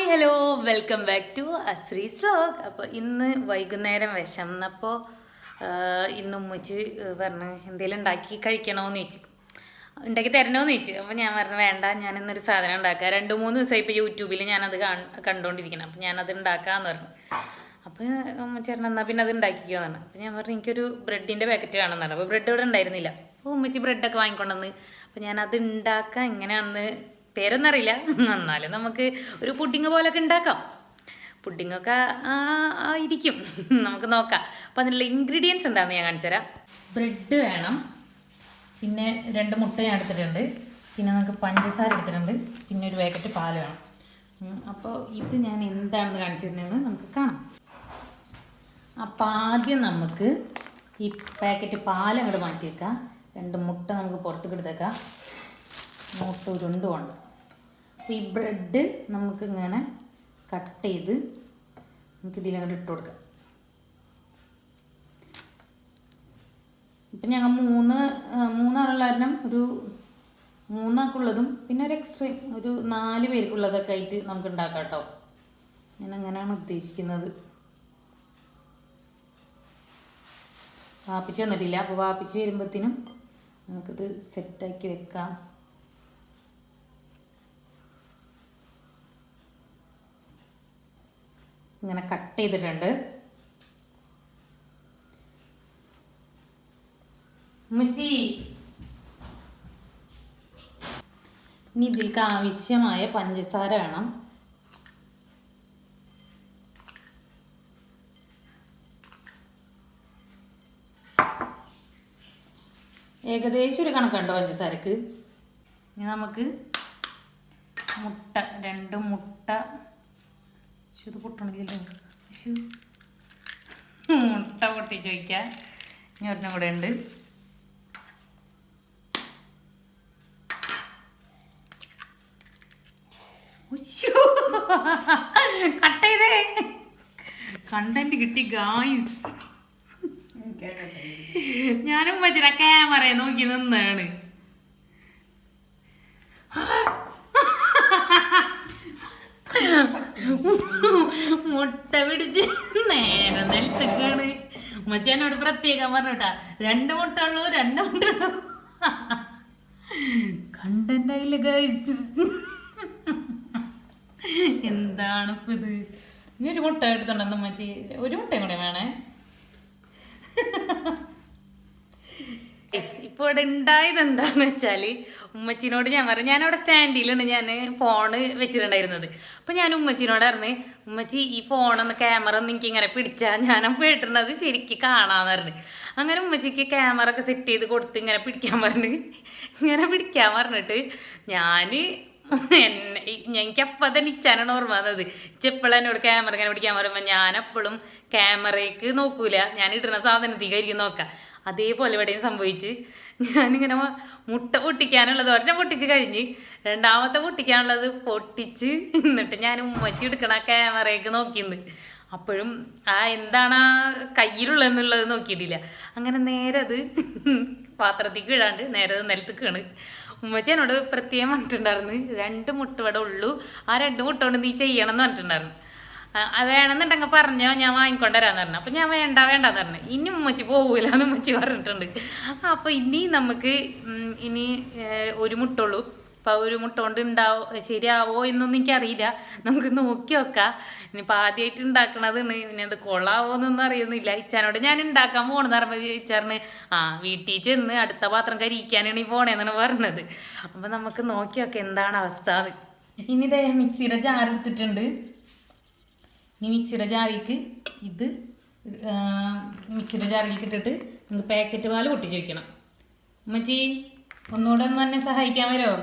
Hi hello welcome back to Ashree slog അപ്പോൾ ഇന്ന് വൈകുന്നേരം വിശന്നപ്പോൾ ഇന്ന് ഉമ്മച്ച് പറഞ്ഞ് എന്തെങ്കിലും ഉണ്ടാക്കി കഴിക്കണമെന്ന് ചോദിച്ചു. ഉണ്ടാക്കി തരണോന്ന് ചോദിച്ചു. അപ്പോൾ ഞാൻ പറഞ്ഞു വേണ്ട ഞാൻ ഇന്നൊരു സാധനം ഉണ്ടാക്കാം. രണ്ട് മൂന്ന് ദിവസമായി ഇപ്പോൾ യൂട്യൂബിൽ ഞാനത് കാണ് കണ്ടുകൊണ്ടിരിക്കണം അപ്പോൾ ഞാനത് ഉണ്ടാക്കാമെന്ന് പറഞ്ഞു. അപ്പോൾ ഉമ്മച്ചി പറഞ്ഞു എന്നാൽ പിന്നെ അത് ഉണ്ടാക്കിക്കോ എന്നാണ് അപ്പോൾ ഞാൻ പറഞ്ഞു എനിക്കൊരു ബ്രെഡിന്റെ പാക്കറ്റ് വേണമെന്നാണ് അപ്പോൾ ബ്രെഡ് ഇവിടെ ഉണ്ടായിരുന്നില്ല. അപ്പോൾ ഉമ്മച്ചി ബ്രെഡൊക്കെ വാങ്ങിക്കൊണ്ടെന്ന് അപ്പോൾ ഞാനത് ഉണ്ടാക്കാൻ എങ്ങനെയാണെന്ന് പേരൊന്നും അറിയില്ല എന്നാലും നമുക്ക് ഒരു പുഡിങ് പോലൊക്കെ ഉണ്ടാക്കാം. പുഡിങ്ങൊക്കെ ഇരിക്കും. നമുക്ക് നോക്കാം. അപ്പം അതിനുള്ള ഇൻഗ്രീഡിയൻസ് എന്താണെന്ന് ഞാൻ കാണിച്ചു തരാം. ബ്രെഡ് വേണം. പിന്നെ രണ്ട് മുട്ട ഞാൻ എടുത്തിട്ടുണ്ട്. പിന്നെ നമുക്ക് പഞ്ചസാര എടുത്തിട്ടുണ്ട്. പിന്നെ ഒരു പാക്കറ്റ് പാൽ വേണം. അപ്പോൾ ഇത് ഞാൻ എന്താണെന്ന് കാണിച്ചു തരുന്നതെന്ന് നമുക്ക് കാണാം. അപ്പം ആദ്യം നമുക്ക് ഈ പാക്കറ്റ് പാൽ അങ്ങോട്ട് മാറ്റി വെക്കാം രണ്ട് മുട്ട നമുക്ക് പുറത്തേക്ക് എടുത്തേക്കാം. മുട്ട ഉരുണ്ടുകൊണ്ട്. അപ്പോൾ ഈ ബ്രെഡ് നമുക്ക് ഇങ്ങനെ കട്ട് ചെയ്ത് നമുക്ക് ഇതിലങ്ങോട്ട് ഇട്ട് കൊടുക്കാം. ഇപ്പം ഞങ്ങൾ മൂന്ന് മൂന്നാളുള്ള കാരണം ഒരു മൂന്നാൾക്കുള്ളതും പിന്നെ ഒരു എക്സ്ട്രീം ഒരു നാല് പേർക്കുള്ളതൊക്കെ ആയിട്ട് നമുക്ക് ഉണ്ടാക്കാം കേട്ടോ. ഞാൻ അങ്ങനെയാണ് ഉദ്ദേശിക്കുന്നത്. വാപ്പിച്ച് വന്നിട്ടില്ല അപ്പോൾ വാപ്പിച്ച് വരുമ്പോഴത്തേനും നമുക്കിത് സെറ്റാക്കി വെക്കാം. ഇങ്ങനെ കട്ട് ചെയ്തിട്ടുണ്ട്. ഇനി ഇതിലേക്ക് ആവശ്യമായ പഞ്ചസാര വേണം. ഏകദേശം ഒരു കണക്കുണ്ട് പഞ്ചസാരക്ക്? ഇനി നമുക്ക് മുട്ട രണ്ട് മുട്ട ശ്ശോ, ഇത് പൊട്ടണില്ലല്ലോ. മുട്ട പൊട്ടി വയ്ക്കാം ഇനി ഒരെണ്ണം കൂടെ ഉണ്ട്. കട്ട് ചെയ്തേ. കണ്ടന്റ് കിട്ടി ഗായ്സ് ഞാനും മച്ചിന ക്യാമറയെ നോക്കി നിന്നാണ്. മുട്ട പിടിച്ച് നേരെ നിലത്തേക്കാണ് മച്ചാനോട് പ്രത്യേകം പറഞ്ഞോട്ടാ രണ്ട് മുട്ട ഉള്ളൂ രണ്ട് മുട്ട ഉള്ളൂ. കണ്ടന്റ് ഗൈസ് എന്താണ് ഇത്? ഇനി ഒരു മുട്ട എടുത്തോണ്ടെന്ന് മച്ചി ഒരു മുട്ടയും കൂടെ വേണേ. ഇപ്പോൾ ഇവിടെ ഉണ്ടായത് എന്താന്ന് വെച്ചാൽ ഉമ്മച്ചിനോട് ഞാൻ പറഞ്ഞു ഞാൻ അവിടെ സ്റ്റാൻഡിലാണ് ഞാൻ ഫോണ് വെച്ചിട്ടുണ്ടായിരുന്നത്. അപ്പൊ ഞാൻ ഉമ്മച്ചിനോട് പറഞ്ഞു ഉമ്മച്ചി ഈ ഫോണൊന്ന് ക്യാമറ ഒന്ന് എനിക്ക് ഇങ്ങനെ പിടിച്ചാൽ ഞാൻ കേട്ടിരുന്നത് ശരിക്ക് കാണാന്ന് പറഞ്ഞു. അങ്ങനെ ഉമ്മച്ചിക്ക് ക്യാമറ ഒക്കെ സെറ്റ് ചെയ്ത് കൊടുത്ത് ഇങ്ങനെ പിടിക്കാൻ പറഞ്ഞു ഇങ്ങനെ പിടിക്കാൻ പറഞ്ഞിട്ട് ഞാൻ എന്നെ എനിക്ക് അപ്പം തന്നെ ഇച്ചാനാണ് ഓർമ്മ വന്നത്. ഇച്ചെപ്പോഴും എന്നോട് ക്യാമറ ഇങ്ങനെ പിടിക്കാൻ പറയുമ്പോൾ ഞാൻ എപ്പോഴും ക്യാമറയ്ക്ക് നോക്കൂല. ഞാൻ ഇടുന്ന സാധനത്തിൽ കരിക്കും നോക്കാം. അതേപോലെ ഇവിടെയും സംഭവിച്ച്. ഞാനിങ്ങനെ മുട്ട പൊട്ടിക്കാനുള്ളത് ഒരെണ്ണം പൊട്ടിച്ച് കഴിഞ്ഞ് രണ്ടാമത്തെ പൊട്ടിക്കാനുള്ളത് പൊട്ടിച്ച് എന്നിട്ട് ഞാൻ ഉമ്മച്ചി എടുക്കണ ക്യാമറയൊക്കെ നോക്കിന്ന് അപ്പോഴും ആ എന്താണ് ആ കയ്യിലുള്ളതെന്നുള്ളത് നോക്കിയിട്ടില്ല. അങ്ങനെ നേരെ അത് പാത്രത്തിൽ കീഴാണ്ട് നേരെ അത് കീണ് ഉമ്മച്ചി എന്നോട് പ്രത്യേകം പറഞ്ഞിട്ടുണ്ടായിരുന്നു രണ്ട് മുട്ട ഇവിടെ ഉള്ളൂ. ആ രണ്ട് മുട്ട കൊണ്ട് നീ ചെയ്യണം എന്ന് പറഞ്ഞിട്ടുണ്ടായിരുന്നു. വേണമെന്നുണ്ടെങ്കിൽ പറഞ്ഞോ ഞാൻ വാങ്ങിക്കൊണ്ടുവരാന്ന് പറഞ്ഞു. അപ്പം ഞാൻ വേണ്ട വേണ്ടെന്ന് പറഞ്ഞു. ഇനി ഉമ്മച്ചി പോകൂല എന്ന് ഉമ്മച്ചി പറഞ്ഞിട്ടുണ്ട്. അപ്പോൾ ഇനി നമുക്ക് ഇനി ഒരു മുട്ടുള്ളൂ. അപ്പോൾ ഒരു മുട്ട കൊണ്ട് ഉണ്ടാവോ ശരിയാവോ എന്നൊന്നും എനിക്കറിയില്ല. നമുക്ക് നോക്കി നോക്കാം. ഇനിയിപ്പോൾ ആദ്യമായിട്ട് ഉണ്ടാക്കണത് പിന്നെ അത് കൊള്ളാവോ എന്നൊന്നും അറിയുന്നില്ല. ഇച്ചാനോട് ഞാൻ ഉണ്ടാക്കാൻ പോണെന്ന് പറയുമ്പോൾ ഇച്ചാറിന് ആ വീട്ടിൽ ചെന്ന് അടുത്ത പാത്രം കരിയിക്കാനാണ് ഈ പോണേന്നാണ് പറഞ്ഞത്. അപ്പം നമുക്ക് നോക്കി നോക്കാം എന്താണ് അവസ്ഥ ഇനി ഇതേ മിക്സിയുടെ ജാർ എടുത്തിട്ടുണ്ട്. ഇനി മിക്സിയുടെ ജാറിക്ക് ഇത് മിക്സിയുടെ ജാറിലേക്ക് ഇട്ടിട്ട് നമുക്ക് പാക്കറ്റ് പാൽ പൊട്ടിച്ച് വയ്ക്കണം അമ്മച്ചി ഒന്നുകൂടെ ഒന്ന് എന്നെ സഹായിക്കാൻ വരുമോ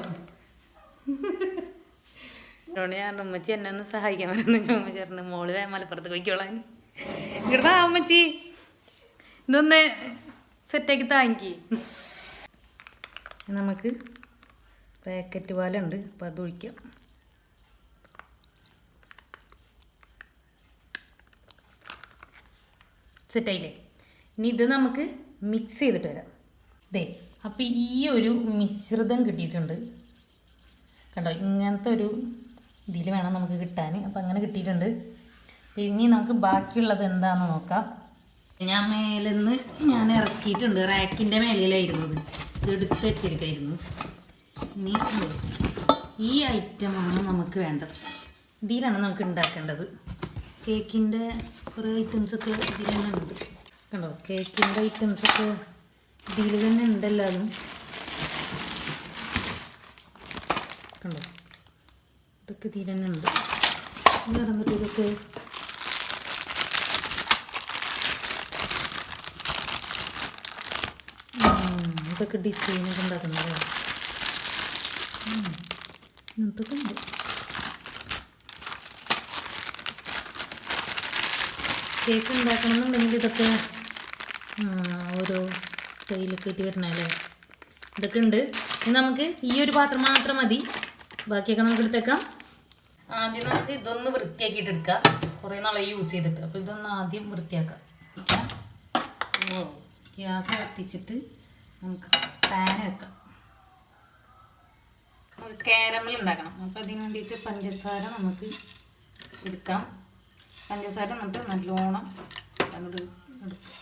ഞാൻ ഉമ്മച്ചി എന്നെ ഒന്ന് സഹായിക്കാൻ വരുമെന്ന് ചോദിച്ചു ചേർന്ന് മോൾ വേ മലപ്പുറത്ത് പോയിക്കോളാൻ ഇങ്ങടാ അമ്മച്ചി ഇതൊന്ന് സെറ്റാക്കി താങ്കി നമുക്ക് പാക്കറ്റ് പാലുണ്ട്. അപ്പം അത് ഒഴിക്കാം. സെറ്റായില്ലേ? ഇനി ഇത് നമുക്ക് മിക്സ് ചെയ്തിട്ട് വരാം. ദേ അപ്പോൾ ഈ ഒരു മിശ്രിതം കിട്ടിയിട്ടുണ്ട്. കണ്ടോ ഇങ്ങനത്തെ ഒരു ഇതിൽ വേണം നമുക്ക് കിട്ടാൻ അപ്പോൾ അങ്ങനെ കിട്ടിയിട്ടുണ്ട്. ഇനി നമുക്ക് ബാക്കിയുള്ളത് എന്താണെന്ന് നോക്കാം. ഞാൻ മേലെന്ന് ഞാൻ ഇറക്കിയിട്ടുണ്ട്. റാക്കിന്റെ മേലിലായിരുന്നത് ഇത്. എടുത്ത് വെച്ചിരിക്കായിരുന്നു. ഇനി ഈ ഐറ്റമാണ് നമുക്ക് വേണ്ടത്. ഇതിലാണ് നമുക്ക് ഉണ്ടാക്കേണ്ടത്. കേക്കിന്റെ കുറേ ഐറ്റംസൊക്കെ ഇതിൽ തന്നെ ഉണ്ട്. കണ്ടോ? കേക്കിന്റെ ഐറ്റംസൊക്കെ ഇതിൽ തന്നെ ഉണ്ടല്ലാതും കണ്ടോ? ഇതൊക്കെ ഇതിൽ തന്നെ ഉണ്ട്. എന്ന് പറയുമ്പോൾ ഇതൊക്കെ ഇതൊക്കെ ഡിസൈനൊക്കെ ഉണ്ടാക്കുന്നത് ഇതൊക്കെ ഉണ്ട്. കേക്ക് ഉണ്ടാക്കണം എന്നുണ്ടെങ്കിൽ ഇതൊക്കെ ഓരോ സ്റ്റൈലൊക്കെ ഇട്ട് വരണല്ലേ ഇതൊക്കെ ഉണ്ട്. ഇനി നമുക്ക് ഈ ഒരു പാത്രം മാത്രം മതി. ബാക്കിയൊക്കെ നമുക്ക് എടുത്തേക്കാം. ആദ്യം നമുക്ക് ഇതൊന്ന് വൃത്തിയാക്കിയിട്ട് എടുക്കാം. കുറേ നാളെ യൂസ് ചെയ്തിട്ട്. അപ്പോൾ ഇതൊന്ന് ആദ്യം വൃത്തിയാക്കാം. ഗ്യാസ് കത്തിച്ചിട്ട് നമുക്ക് പാൻ വെക്കാം. നമുക്ക് കാരമൽ ഉണ്ടാക്കണം. അപ്പോൾ അതിന് വേണ്ടിയിട്ട് പഞ്ചസാര നമുക്ക് എടുക്കാം. പഞ്ചസാര എന്നിട്ട് നല്ലോണം അങ്ങോട്ട് എടുക്കും.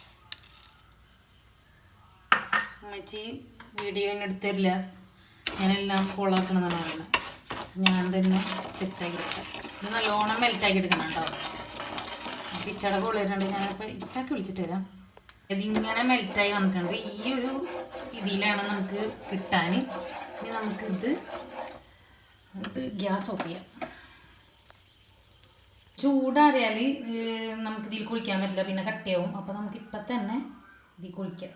അമ്മച്ചി വീഡിയോന് എടുത്തരില്ല ഞാനെല്ലാം കോളാക്കണമെന്നാണ് പറയുന്നത്. ഞാൻ തന്നെ സെറ്റാക്കി എടുക്കാം. ഇത് നല്ലോണം മെൽറ്റാക്കി എടുക്കണം കേട്ടോ. ഇച്ചട കൊള്ളിട്ടുണ്ട് ഞാനിപ്പോൾ ഇച്ചാക്കി വിളിച്ചിട്ട് വരാം. ഇതിങ്ങനെ മെൽറ്റായി വന്നിട്ടുണ്ട്. ഈ ഒരു ഇതിലാണ് നമുക്ക് കിട്ടാൻ. ഇനി നമുക്കിത് ഇത് ഗ്യാസ് ഓഫ് ചെയ്യാം. ചൂടാറിയാൽ നമുക്ക് ഇതിൽ കുളിക്കാൻ പറ്റില്ല പിന്നെ കട്ടിയാവും. അപ്പോൾ നമുക്ക് ഇപ്പം തന്നെ ഇതിൽ കുളിക്കാം.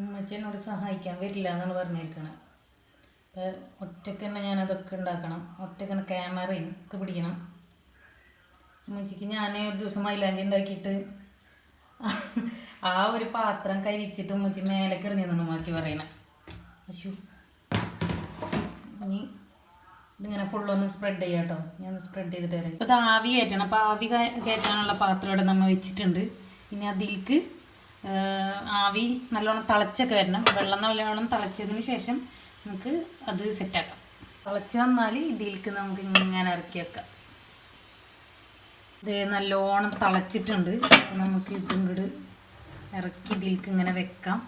ഉമ്മച്ചി എന്നോട് സഹായിക്കാൻ വരില്ല എന്നാണ് പറഞ്ഞിരിക്കണത് അപ്പം ഒറ്റയ്ക്ക് തന്നെ ഞാനതൊക്കെ ഉണ്ടാക്കണം. ഒറ്റയ്ക്ക് തന്നെ ക്യാമറയും ഒക്കെ പിടിക്കണം. ഉമ്മച്ചിക്ക് ഞാൻ ഒരു ദിവസം മൈലാഞ്ചി ഉണ്ടാക്കിയിട്ട് ആ ഒരു പാത്രം കരിച്ചിട്ട് ഉമ്മച്ചി മേലെ എറിഞ്ഞെന്നാണ് ഉമ്മച്ചി പറയുന്നത് അശു ഇനി ഇതിങ്ങനെ ഫുള്ളൊന്ന് സ്പ്രെഡ് ചെയ്യാം കേട്ടോ ഞാൻ സ്പ്രെഡ് ചെയ്തിട്ട് തരാം ഇപ്പോൾ ആവി കയറ്റണം. അപ്പോൾ ആവി കയറ്റാനുള്ള പാത്രം ഇവിടെ നമ്മൾ വെച്ചിട്ടുണ്ട്. ഇനി അതിലേക്ക് ആവി നല്ലോണം തിളച്ചൊക്കെ വരണം. വെള്ളം നല്ലോണം തിളച്ചതിന് ശേഷം നമുക്ക് അത് സെറ്റാക്കാം തിളച്ച് വന്നാൽ ഇതിലേക്ക് നമുക്ക് ഇങ്ങനെ ഇറക്കി വെക്കാം. ഇത് നല്ലോണം തിളച്ചിട്ടുണ്ട്. നമുക്ക് ഇതും കൂടി ഇറക്കി ഇതിലേക്ക് ഇങ്ങനെ വെക്കാം.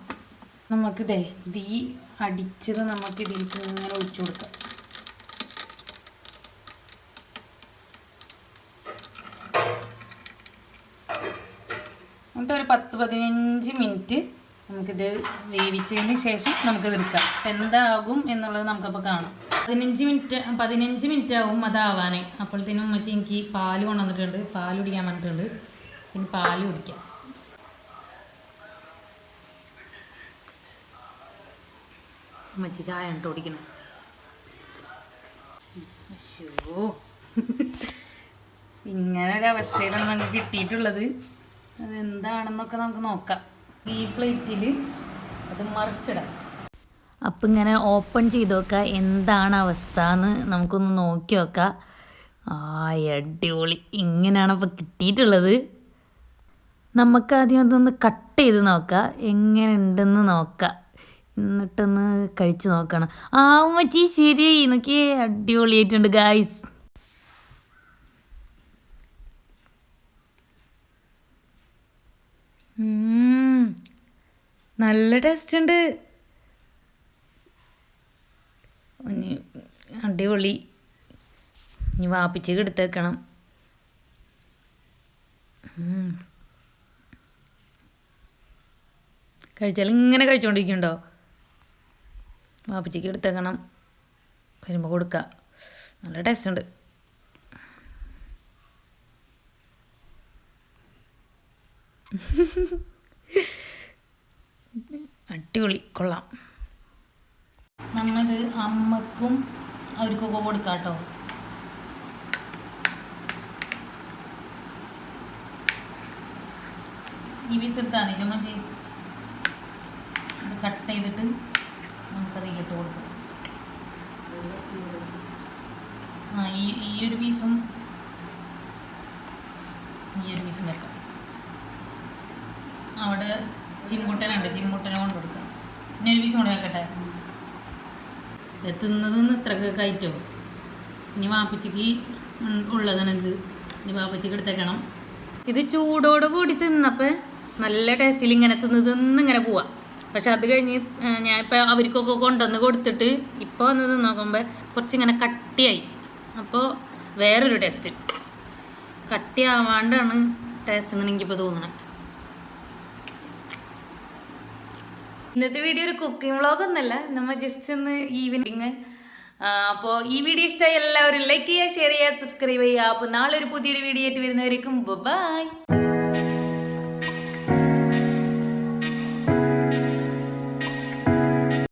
നമുക്കിതേ തീ അടിച്ചത് നമുക്ക് ഇതിലേക്ക് ഇങ്ങനെ ഒഴിച്ചു കൊടുക്കാം. എന്നിട്ട് ഒരു പത്ത് പതിനഞ്ച് മിനിറ്റ് നമുക്കിത് വേവിച്ചതിന് ശേഷം നമുക്ക് എടുക്കാം. എന്താകും എന്നുള്ളത് നമുക്കപ്പോൾ കാണാം. പതിനഞ്ച് മിനിറ്റ് പതിനഞ്ച് മിനിറ്റ് ആവും അതാവാനേ അപ്പോഴത്തേനും ഉമ്മച്ചി എനിക്ക് പാൽ കൊണ്ടുവന്നിട്ടുണ്ട് പാൽ കുടിക്കാൻ വന്നിട്ടുണ്ട്. ഇനി പാൽ കുടിക്കാം. ഉമ്മച്ചി ചായ ഉണ്ട് കുടിക്കണം. അശ്ശോ. ഇങ്ങനെ ഒരു അവസ്ഥയിലാണ് നമുക്ക് കിട്ടിയിട്ടുള്ളത്. അതെന്താണെന്നൊക്കെ നമുക്ക് നോക്കാം. ഈ പ്ലേറ്റിൽ അത് മറിച്ചിടാം. അപ്പം ഇങ്ങനെ ഓപ്പൺ ചെയ്ത് നോക്കുക എന്താണ് അവസ്ഥ എന്ന് നമുക്കൊന്ന് നോക്കി നോക്കാം. ആ അടിപൊളി. ഇങ്ങനെയാണ് അപ്പോൾ കിട്ടിയിട്ടുള്ളത്. നമുക്ക് ആദ്യം അതൊന്ന് കട്ട് ചെയ്ത് നോക്കാം. എങ്ങനെ ഉണ്ടെന്ന് നോക്കാം. എന്നിട്ടൊന്ന് കഴിച്ച് നോക്കണം. ആ മച്ചി ശരി നോക്കിയേ അടിപൊളിയായിട്ടുണ്ട് ഗായ്സ് ഉം. നല്ല ടേസ്റ്റ് ഉണ്ട് അടിപൊളി. ഇനി വാപ്പിച്ച് എടുത്തേക്കണം കഴിച്ചാൽ ഇങ്ങനെ കഴിച്ചുകൊണ്ടിരിക്കുന്നുണ്ടോ വാപ്പിച്ചേക്ക് എടുത്തേക്കണം വരുമ്പോൾ കൊടുക്കുക നല്ല ടേസ്റ്റ് ഉണ്ട് അടിപൊളി കൊള്ളാം. നമ്മളിത് അമ്മക്കും അവർക്കൊക്കെ കൊടുക്കാം കേട്ടോ ഈ പീസ് എടുത്താൽ മതി നമ്മൾ കട്ട് ചെയ്തിട്ട് നമുക്കതിലിട്ട് കൊടുക്കാം. ആ ഈ ഈ ഒരു പീസും ഈ ഒരു പീസും വെക്കാം. അവിടെ ചിമ്മുട്ടനുണ്ട് ചിമ്മുട്ടനും കൊണ്ട് കൊടുക്കാം ഇനി ഒരു പീസ് കൊണ്ട് വെക്കട്ടെ ഇത് തിന്നത് ഇത്രക്ക് കയറ്റോ? ഇനി വാപ്പച്ചിക്ക് ഉള്ളതാണ് ഇത്. ഇനി വാപ്പച്ചിക്ക് എടുത്തേക്കണം. ഇത് ചൂടോട് കൂടി തിന്നപ്പോൾ നല്ല ടേസ്റ്റിൽ ഇങ്ങനെ തിന്ന് ഇങ്ങനെ പോവാം. പക്ഷെ അത് കഴിഞ്ഞ് ഞാൻ ഇപ്പം അവർക്കൊക്കെ കൊണ്ടുവന്ന് കൊടുത്തിട്ട് ഇപ്പോൾ വന്ന് തിന്ന് നോക്കുമ്പോൾ കുറച്ചിങ്ങനെ കട്ടിയായി. അപ്പോൾ വേറൊരു ടേസ്റ്റ് കട്ടിയാവാണ്ടാണ് ടേസ്റ്റ് എന്ന് എനിക്കിപ്പോൾ തോന്നണത് ഇന്നത്തെ വീഡിയോ ഒരു കുക്കിംഗ് വ്ളോഗ് ഒന്നല്ല. നമ്മൾ ജസ്റ്റ് ഒന്ന് ഈവനിങ് അപ്പോൾ ഈ വീഡിയോ ഇഷ്ടമായി എല്ലാവരും ലൈക്ക് ചെയ്യുക ഷെയർ ചെയ്യുക സബ്സ്ക്രൈബ് ചെയ്യുക. അപ്പോൾ നാളെ ഒരു പുതിയൊരു വീഡിയോ ആയിട്ട് വരുന്നവരേക്കും ബൈ